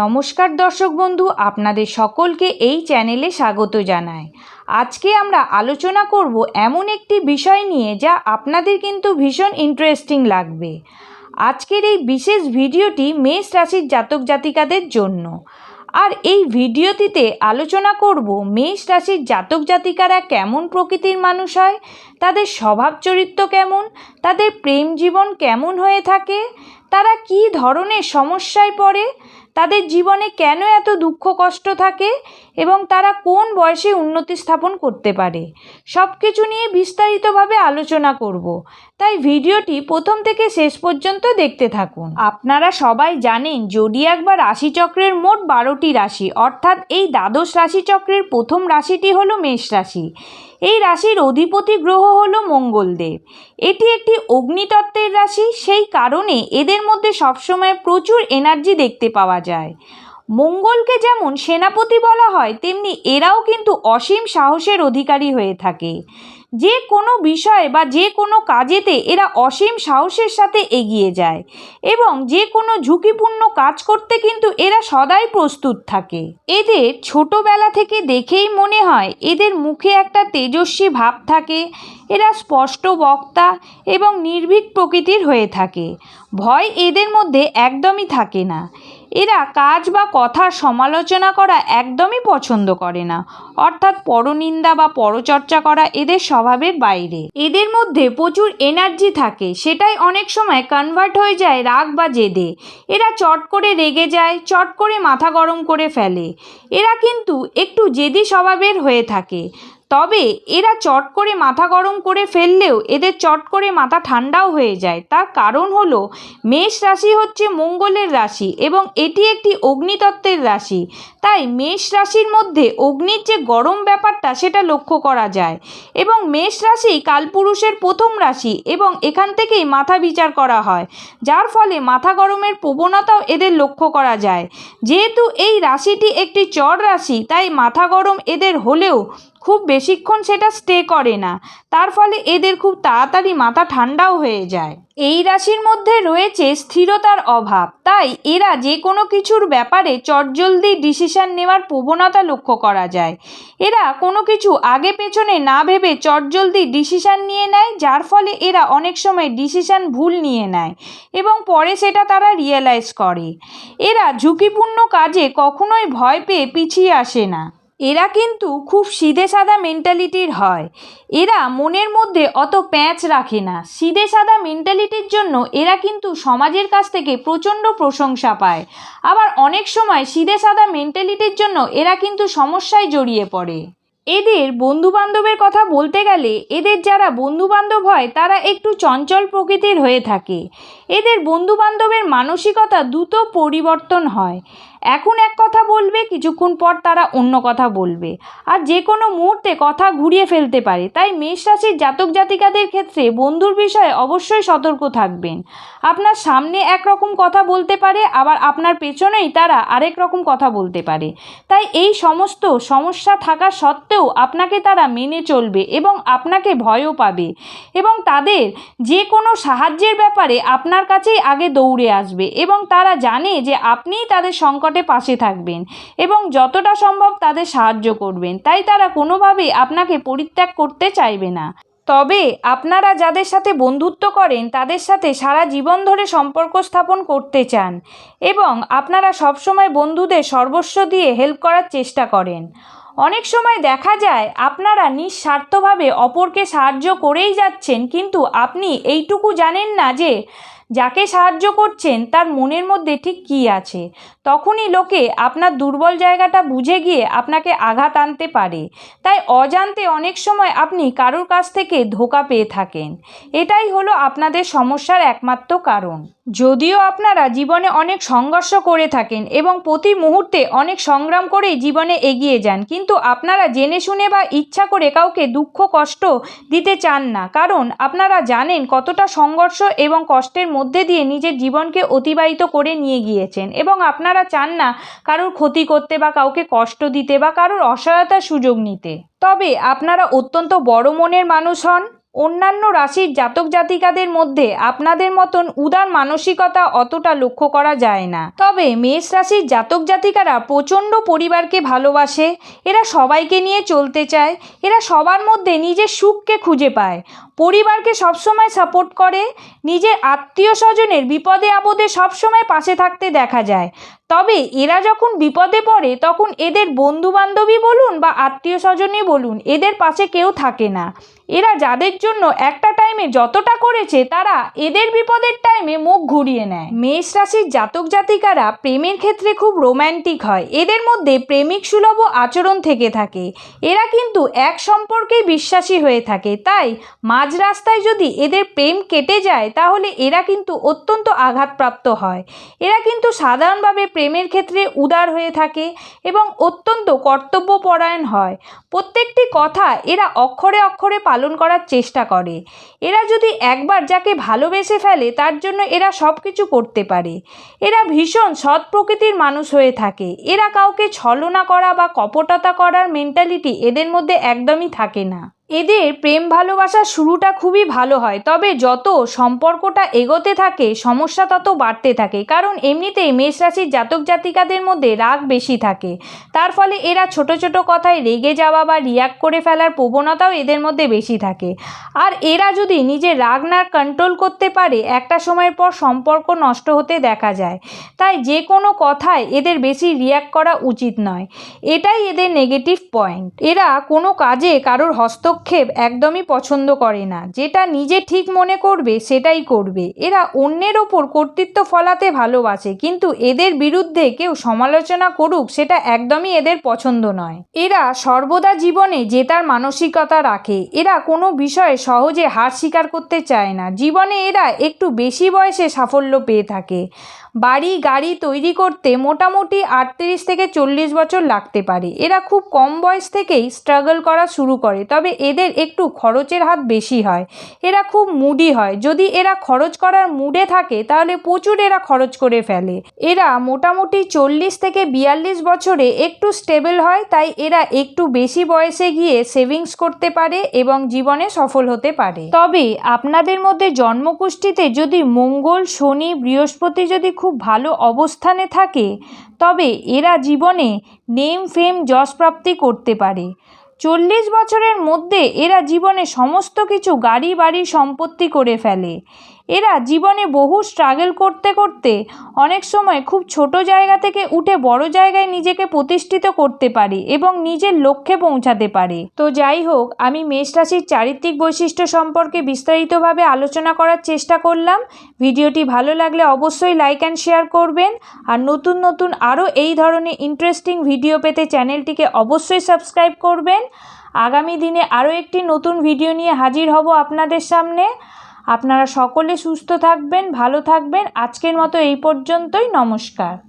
নমস্কার দর্শক বন্ধু, আপনাদের সকলকে এই চ্যানেলে স্বাগত জানাই। আজকে আমরা আলোচনা করব এমন একটি বিষয় নিয়ে যা আপনাদের কিন্তু ভীষণ ইন্টারেস্টিং লাগবে। আজকের এই বিশেষ ভিডিওটি মেষ রাশির জাতক জাতিকাদের জন্য। আর এই ভিডিওটিতে আলোচনা করব মেষ রাশির জাতক জাতিকারা কেমন প্রকৃতির মানুষ হয়, তাদের স্বভাব চরিত্র কেমন, তাদের প্রেম জীবন কেমন হয়ে থাকে, তারা কী ধরনের সমস্যায় পড়ে তাদের জীবনে কেন এত দুঃখ কষ্ট থাকে এবং তারা কোন বয়সে উন্নতি স্থাপন করতে পারে? সব কিছু নিয়ে বিস্তারিতভাবে আলোচনা করব। তাই ভিডিওটি প্রথম থেকে শেষ পর্যন্ত দেখতে থাকুন। আপনারা সবাই জানেন জোডিয়াক বা রাশিচক্রের মোট বারোটি রাশি, অর্থাৎ এই দ্বাদশ রাশিচক্রের প্রথম রাশিটি হলো মেষ রাশি। এই রাশির অধিপতি গ্রহ হল মঙ্গলদেব। এটি একটি অগ্নিতত্ত্বের রাশি, সেই কারণে এদের মধ্যে সবসময় প্রচুর এনার্জি দেখতে পাওয়া যায়। মঙ্গলকে যেমন সেনাপতি বলা হয়, তেমনি এরাও কিন্তু অসীম সাহসের অধিকারী হয়ে থাকে। যে কোনো বিষয় বা যে কোনো কাজেতে এরা অসীম সাহসের সাথে এগিয়ে যায় এবং যে কোনো ঝুঁকিপূর্ণ কাজ করতে কিন্তু এরা সদাই প্রস্তুত থাকে। এদের ছোটবেলা থেকে দেখেই মনে হয়, এদের মুখে একটা তেজস্বী ভাব থাকে, এরা স্পষ্ট বক্তা এবং নির্ভীক প্রকৃতির হয়ে থাকে। ভয় এদের মধ্যে একদমই থাকে না। এরা কাজ বা কথার সমালোচনা করা একদমই পছন্দ করে না। অর্থাৎ পরনিন্দা বা পরচর্চা করা এদের স্বভাবের বাইরে। এদের মধ্যে প্রচুর এনার্জি থাকে। সেটাই অনেক সময় কনভার্ট হয়ে যায় রাগ বা জেদে। এরা চট করে রেগে যায়, চট করে মাথা গরম করে ফেলে। এরা কিন্তু একটু জেদি স্বভাবের হয়ে থাকে। তবে এরা চট করে মাথা গরম করে ফেললেও এদের চট করে মাথা ঠান্ডাও হয়ে যায়। তার কারণ হলো, মেষ রাশি হচ্ছে মঙ্গলের রাশি এবং এটি একটি অগ্নিতত্ত্বের রাশি। তাই মেষ রাশির মধ্যে অগ্নির যে গরম ব্যাপারটা সেটা লক্ষ্য করা যায় এবং মেষ রাশি কালপুরুষের প্রথম রাশি এবং এখান থেকেই মাথা বিচার করা হয়, যার ফলে মাথা গরমের প্রবণতাও এদের লক্ষ্য করা যায়। যেহেতু এই রাশিটি একটি চর রাশি, তাই মাথা গরম এদের হলেও খুব বেশিক্ষণ সেটা স্টে করে না। তার ফলে এদের খুব তাড়াতাড়ি মাথা ঠান্ডাও হয়ে যায়। এই রাশির মধ্যে রয়েছে স্থিরতার অভাব। তাই এরা যে কোনো কিছুর ব্যাপারে চটজলদি ডিসিশন নেওয়ার প্রবণতা লক্ষ্য করা যায়। এরা কোনো কিছু আগে পেছনে না ভেবে চটজলদি ডিসিশন নিয়ে নেয়, যার ফলে এরা অনেক সময় ডিসিশন ভুল নিয়ে নেয় এবং পরে সেটা তারা রিয়েলাইজ করে। এরা ঝুঁকিপূর্ণ কাজে কখনোই ভয় পেয়ে পিছিয়ে আসে না। এরা কিন্তু খুব সিধে সাদা মেন্টালিটির হয়। এরা মনের মধ্যে অত প্যাঁচ রাখে না। সিধে সাদা মেন্টালিটির জন্য এরা কিন্তু সমাজের কাছ থেকে প্রচণ্ড প্রশংসা পায়। আবার অনেক সময় সিধে সাদা মেন্টালিটির জন্য এরা কিন্তু সমস্যায় জড়িয়ে পড়ে। এদের বন্ধুবান্ধবের কথা বলতে গেলে এদের যারা বন্ধুবান্ধব হয়, তারা একটু চঞ্চল প্রকৃতির হয়ে থাকে। এদের বন্ধুবান্ধবের মানসিকতা দ্রুত পরিবর্তন হয়। এখন এক কথা বলবে, কিছুক্ষণ পর তারা অন্য কথা বলবে। আর যে কোনো মুহূর্তে কথা ঘুরিয়ে ফেলতে পারে। তাই মেষ রাশির জাতক জাতিকাদের ক্ষেত্রে বন্ধুর বিষয়ে অবশ্যই সতর্ক থাকবেন। আপনার সামনে একরকম কথা বলতে পারে, আবার আপনার পেছনেই তারা আরেক রকম কথা বলতে পারে। তাই এই সমস্ত সমস্যা থাকা সত্ত্বেও আপনাকে তারা মেনে চলবে এবং আপনাকে ভয়ও পাবে। এবং তাদের যে কোনো সাহায্যের ব্যাপারে আপনার কাছেই আগে দৌড়ে আসবে এবং তারা জানে যে আপনিই তাদের সংকটে পাশে থাকবেন এবং যতটা সম্ভব তাদের সাহায্য করবেন। তাই তারা কোনোভাবেই আপনাকে পরিত্যাগ করতে চাইবে না। তবে আপনারা যাদের সাথে বন্ধুত্ব করেন, তাদের সাথে সারা জীবন ধরে সম্পর্ক স্থাপন করতে চান এবং আপনারা সবসময় বন্ধুদের সর্বস্ব দিয়ে হেল্প করার চেষ্টা করেন। অনেক সময় দেখা যায়, আপনারা নিঃস্বার্থভাবে অপরকে সাহায্য করেই যাচ্ছেন, কিন্তু আপনি এইটুকু জানেন না যে যাকে সাহায্য করছেন, তার মনের মধ্যে ঠিক কী আছে? তখনই লোকে আপনার দুর্বল জায়গাটা বুঝে গিয়ে আপনাকে আঘাত আনতে পারে। তাই অজান্তে অনেক সময় আপনি কারোর কাছ থেকে ধোকা পেয়ে থাকেন। এটাই হলো আপনাদের সমস্যার একমাত্র কারণ। যদিও আপনারা জীবনে অনেক সংঘর্ষ করে থাকেন এবং প্রতি মুহূর্তে অনেক সংগ্রাম করেই জীবনে এগিয়ে যান, কিন্তু আপনারা জেনে শুনে বা ইচ্ছা করে কাউকে দুঃখ, কষ্ট দিতে চান না। কারণ আপনারা জানেন কতটা সংঘর্ষ এবং কষ্টের মধ্যে দিয়ে নিজের জীবনকে অতিবাহিত করে নিয়ে গিয়েছেন এবং আপনারা চান না কারোর ক্ষতি করতে বা কাউকে কষ্ট দিতে বা কারোর অসহায়তার সুযোগ নিতে। তবে আপনারা অত্যন্ত বড় মনের মানুষ হন। অন্যান্য রাশির জাতক জাতিকাদের মধ্যে আপনাদের মতন উদার মানসিকতা অতটা লক্ষ্য করা যায় না। তবে মেষ রাশির জাতক জাতিকারা প্রচণ্ড পরিবারকে ভালোবাসে, এরা সবাইকে নিয়ে চলতে চায়, এরা সবার মধ্যে নিজের সুখকে খুঁজে পায়। পরিবারকে সবসময় সাপোর্ট করে, নিজের আত্মীয় স্বজনের বিপদে আপদে সবসময় পাশে থাকতে দেখা যায়। তবে এরা যখন বিপদে পড়ে, তখন এদের বন্ধু বান্ধবী বলুন বা আত্মীয় স্বজনই বলুন, এদের পাশে কেউ থাকে না। এরা যাদের জন্য একটা টাইমে যতটা করেছে, তারা এদের বিপদের টাইমে মুখ ঘুরিয়ে নেয়। মেষ রাশির জাতক জাতিকারা প্রেমের ক্ষেত্রে খুব রোম্যান্টিক হয়। এদের মধ্যে প্রেমিক সুলভ আচরণ থেকে থাকে। এরা কিন্তু এক সম্পর্কেই বিশ্বাসী হয়ে থাকে। তাই মাঝ রাস্তায় যদি এদের প্রেম কেটে যায়, তাহলে এরা কিন্তু অত্যন্ত আঘাতপ্রাপ্ত হয়। এরা কিন্তু সাধারণভাবে প্রেমের ক্ষেত্রে উদার হয়ে থাকে এবং অত্যন্ত কর্তব্যপরায়ণ হয়। প্রত্যেকটি কথা এরা অক্ষরে অক্ষরে পালন করার চেষ্টা করে। এরা যদি একবার যাকে ভালোবেসে ফেলে, তার জন্য এরা সব কিছু করতে পারে। এরা ভীষণ সৎ প্রকৃতির মানুষ হয়ে থাকে। এরা কাউকে ছলনা করা বা কপটতা করার মেন্টালিটি এদের মধ্যে একদমই থাকে না। এদের প্রেম ভালোবাসার শুরুটা খুবই ভালো হয়, তবে যত সম্পর্কটা এগোতে থাকে, সমস্যা তত বাড়তে থাকে। কারণ এমনিতেই মেষ রাশির জাতক জাতিকাদের মধ্যে রাগ বেশি থাকে। তার ফলে এরা ছোট ছোট কথায় রেগে যাওয়া বা রিয়াক্ট করে ফেলার প্রবণতাও এদের মধ্যে বেশি থাকে। আর এরা যদি নিজের রাগ না কন্ট্রোল করতে পারে, একটা সময়ের পর সম্পর্ক নষ্ট হতে দেখা যায়। তাই যে কোনো কথায় এদের বেশি রিয়াক্ট করা উচিত নয়। এটাই এদের নেগেটিভ পয়েন্ট এরা কোনো কাজে কারোর হস্তক্ষেপ একদমই পছন্দ করে না। যেটা নিজে ঠিক মনে করবে, সেটাই করবে। এরা অন্যের ওপর কর্তৃত্ব ফলাতে ভালোবাসে, কিন্তু এদের বিরুদ্ধে কেউ সমালোচনা করুক, সেটা একদমই এদের পছন্দ নয়। এরা সর্বদা জীবনে জেতার মানসিকতা রাখে। এরা কোনো বিষয়ে সহজে হার স্বীকার করতে চায় না। জীবনে এরা একটু বেশি বয়সে সাফল্য পেয়ে থাকে। বাড়ি, গাড়ি তৈরি করতে মোটামুটি আটত্রিশ থেকে চল্লিশ বছর লাগতে পারে। এরা খুব কম বয়স থেকেই স্ট্রাগল করা শুরু করে, তবে এদের একটু খরচের হাত বেশি হয়। এরা খুব মুডি হয়। যদি এরা খরচ করার মুডে থাকে, তাহলে প্রচুর এরা খরচ করে ফেলে। এরা মোটামুটি চল্লিশ থেকে বিয়াল্লিশ বছরে একটু স্টেবল হয়, তাই এরা একটু বেশি বয়সে গিয়ে সেভিংস করতে পারে এবং জীবনে সফল হতে পারে। তবে আপনাদের মধ্যে জন্মকুষ্ঠিতে যদি মঙ্গল, শনি, বৃহস্পতি যদি খুব ভালো অবস্থানে থাকে, তবে এরা জীবনে নেম ফেম যশ প্রাপ্তি করতে পারে। চল্লিশ বছরের মধ্যে এরা জীবনে সমস্ত কিছু গাড়ি বাড়ি সম্পত্তি করে ফেলে। এরা জীবনে বহু স্ট্রাগল করতে করতে অনেক সময় খুব ছোট জায়গা থেকে উঠে বড় জায়গায় নিজেকে প্রতিষ্ঠিত করতে পারে এবং নিজের লক্ষ্যে পৌঁছাতে পারে। তো যাই হোক, আমি মেষ রাশির চারিত্রিক বৈশিষ্ট্য সম্পর্কে বিস্তারিতভাবে আলোচনা করার চেষ্টা করলাম। ভিডিওটি ভালো লাগলে অবশ্যই লাইক অ্যান্ড শেয়ার করবেন। আর নতুন নতুন আরও এই ধরনের ইন্টারেস্টিং ভিডিও পেতে চ্যানেলটিকে অবশ্যই সাবস্ক্রাইব করবেন। আগামী দিনে আরও একটি নতুন ভিডিও নিয়ে হাজির হব আপনাদের সামনে। আপনারা সকলে সুস্থ থাকবেন ভালো থাকবেন। আজকের মতো এই পর্যন্তই। নমস্কার।